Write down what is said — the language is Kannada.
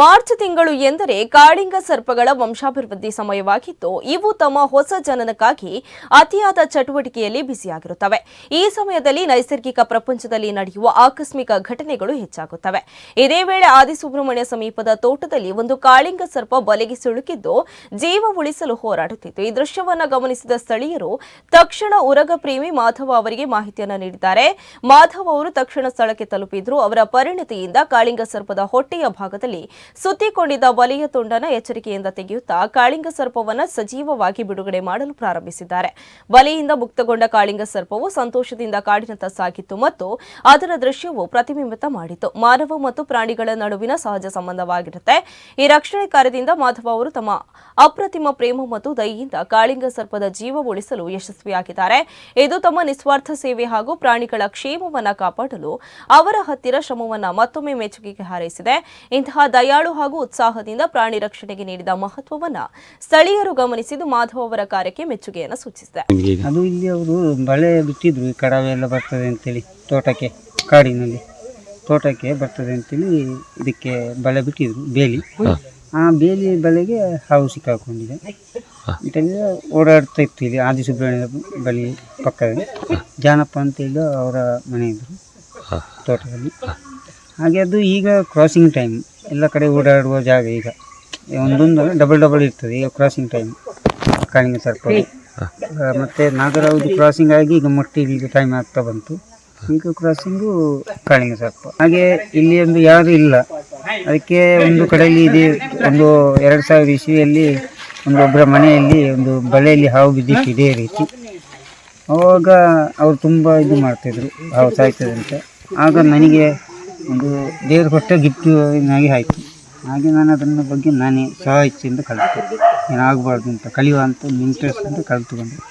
ಮಾರ್ಚ್ ತಿಂಗಳು ಎಂದರೆ ಕಾಳಿಂಗ ಸರ್ಪಗಳ ವಂಶಾಭಿವೃದ್ಧಿ ಸಮಯವಾಗಿದ್ದು, ಇವು ತಮ್ಮ ಹೊಸ ಜನನಕ್ಕಾಗಿ ಅತಿಯಾದ ಚಟುವಟಿಕೆಯಲ್ಲಿ ಬಿಸಿಯಾಗಿರುತ್ತವೆ ಈ ಸಮಯದಲ್ಲಿ ನೈಸರ್ಗಿಕ ಪ್ರಪಂಚದಲ್ಲಿ ನಡೆಯುವ ಆಕಸ್ಮಿಕ ಘಟನೆಗಳು ಹೆಚ್ಚಾಗುತ್ತವೆ. ಇದೇ ವೇಳೆ ಆದಿಸುಬ್ರಹ್ಮಣ್ಯ ಸಮೀಪದ ತೋಟದಲ್ಲಿ ಒಂದು ಕಾಳಿಂಗ ಸರ್ಪ ಬಲೆಗೆ ಸಿಳುಕಿದ್ದು ಜೀವ ಉಳಿಸಲು ಹೋರಾಡುತ್ತಿತ್ತು. ಈ ದೃಶ್ಯವನ್ನು ಗಮನಿಸಿದ ಸ್ಥಳೀಯರು, ತಕ್ಷಣ ಉರಗ ಪ್ರೇಮಿ ಮಾಧವ ಅವರಿಗೆ ಮಾಹಿತಿಯನ್ನು ನೀಡಿದ್ದಾರೆ. ಮಾಧವ ಅವರು ತಕ್ಷಣ ಸ್ಥಳಕ್ಕೆ ತಲುಪಿದ್ರು. ಅವರ ಪರಿಣತಿಯಿಂದ ಕಾಳಿಂಗ ಸರ್ಪದ ಹೊಟ್ಟೆಯ ಭಾಗದಲ್ಲಿ ಸುತ್ತಿಕೊಂಡಿದ್ದ ವಲಯ ತುಂಡನ ಎಚ್ಚರಿಕೆಯಿಂದ ತೆಗೆಯುತ್ತಾ ಕಾಳಿಂಗ ಸರ್ಪವನ್ನ ಸಜೀವವಾಗಿ ಬಿಡುಗಡೆ ಮಾಡಲು ಪ್ರಾರಂಭಿಸಿದ್ದಾರೆ. ಬಲೆಯಿಂದ ಮುಕ್ತಗೊಂಡ ಕಾಳಿಂಗ ಸರ್ಪವು ಸಂತೋಷದಿಂದ ಕಾಡಿನತ್ತ ಸಾಗಿತ್ತು ಮತ್ತು ಅದರ ದೃಶ್ಯವು ಪ್ರತಿಬಿಂಬಿತ ಮಾಡಿತು. ಮಾನವ ಮತ್ತು ಪ್ರಾಣಿಗಳ ನಡುವಿನ ಸಹಜ ಸಂಬಂಧವಾಗಿರುತ್ತೆ. ಈ ರಕ್ಷಣೆ ಕಾರ್ಯದಿಂದ ಮಾಧವ ಅವರು ತಮ್ಮ ಅಪ್ರತಿಮ ಪ್ರೇಮ ಮತ್ತು ದಯೆಯಿಂದ ಕಾಳಿಂಗ ಸರ್ಪದ ಜೀವ ಉಳಿಸಲು ಯಶಸ್ವಿಯಾಗಿದ್ದಾರೆ. ಇದು ತಮ್ಮ ನಿಸ್ವಾರ್ಥ ಸೇವೆ ಹಾಗೂ ಪ್ರಾಣಿಗಳ ಕ್ಷೇಮವನ್ನ ಕಾಪಾಡಲು ಅವರ ಹತ್ತಿರ ಶ್ರಮವನ್ನು ಮತ್ತೊಮ್ಮೆ ಮೆಚ್ಚುಗೆಗೆ ಹಾರೈಸಿದೆ. ಇಂತಹ ದಯಾಳು ಹಾಗೂ ಉತ್ಸಾಹದಿಂದ ಪ್ರಾಣಿ ರಕ್ಷಣೆಗೆ ನೀಡಿದ ಮಹತ್ವವನ್ನ ಸ್ಥಳೀಯರು ಗಮನಿಸಿದ್ದು ಮಾಧವ್ ಅವರ ಕಾರ್ಯಕ್ಕೆ ಮೆಚ್ಚುಗೆಯನ್ನು ಸೂಚಿಸಿದೆ. ಅದು ಇಲ್ಲಿ ಅವರು ಬಳೆ ಬಿಟ್ಟಿದ್ರು ಈ ಕಡವೆ ಎಲ್ಲ ಬರ್ತದೆ ಅಂತೇಳಿ ತೋಟಕ್ಕೆ ಕಾಡಿನಲ್ಲಿ ತೋಟಕ್ಕೆ ಬರ್ತದೆ ಅಂತೇಳಿ ಇದಕ್ಕೆ ಬಳೆ ಬಿಟ್ಟಿದ್ರು ಬೇಲಿ. ಆ ಬೇಲಿ ಬಲೆಗೆ ಹಾವು ಸಿಕ್ಕಾಕೊಂಡಿದೆ. ಇದೆಲ್ಲ ಓಡಾಡ್ತಾ ಇತ್ತು ಇಲ್ಲಿ ಆದಿ ಸುಬ್ರಹ್ಮಣ್ಯ ಬಳಿ ಪಕ್ಕದಲ್ಲಿ. ಜಾನಪ್ಪ ಅಂತೇಳಿ ಅವರ ಮನೆ ಇದ್ರು ತೋಟದಲ್ಲಿ. ಹಾಗೆ ಅದು ಈಗ ಕ್ರಾಸಿಂಗ್ ಟೈಮ್ ಎಲ್ಲ ಕಡೆ ಓಡಾಡುವ ಜಾಗ ಈಗ. ಒಂದೊಂದು ಡಬಲ್ ಡಬಲ್ ಇರ್ತದೆ ಈಗ ಕ್ರಾಸಿಂಗ್ ಟೈಮ್ ಕಾಳಿಂಗ ಸರ್ಪ ಮತ್ತು ನಾಗರಾವುದು ಕ್ರಾಸಿಂಗ್ ಆಗಿ ಈಗ ಮೊಟ್ಟಿಗೆ ಈಗ ಟೈಮ್ ಆಗ್ತಾ ಬಂತು. ಈಗ ಕ್ರಾಸಿಂಗು ಕಾಳಿಂಗ ಸರ್ಪ. ಹಾಗೆ ಇಲ್ಲಿ ಒಂದು ಯಾರು ಇಲ್ಲ. ಅದಕ್ಕೆ ಒಂದು ಕಡೆಯಲ್ಲಿ ಇದೆ ಒಂದು ಎರಡು ಸಾವಿರ ಇಸ್ವಿಯಲ್ಲಿ ಒಂದು ಒಬ್ಬರ ಮನೆಯಲ್ಲಿ ಒಂದು ಬಳೆಯಲ್ಲಿ ಹಾವು ಬಿದ್ದಿತ್ತು ಇದೇ ರೀತಿ. ಆವಾಗ ಅವರು ತುಂಬ ಇದು ಮಾಡ್ತಿದ್ರು ಹಾವು ಸಾಯ್ತದೆ ಅಂತ ಆಗ ನನಗೆ ಒಂದು ದೇವರು ಕೊಟ್ಟ ಗಿಫ್ಟ್ ಆಗಿ ಆಯಿತು. ಹಾಗೆ ನಾನು ಅದನ್ನ ಬಗ್ಗೆ ನಾನೇ ಸ್ವ ಇಚ್ಛೆಯಿಂದ ಕಲಿತೆ. ಏನಾಗಬಾರ್ದು ಅಂತ, ಕಲಿಯುವ ಅಂತ ಒಂದು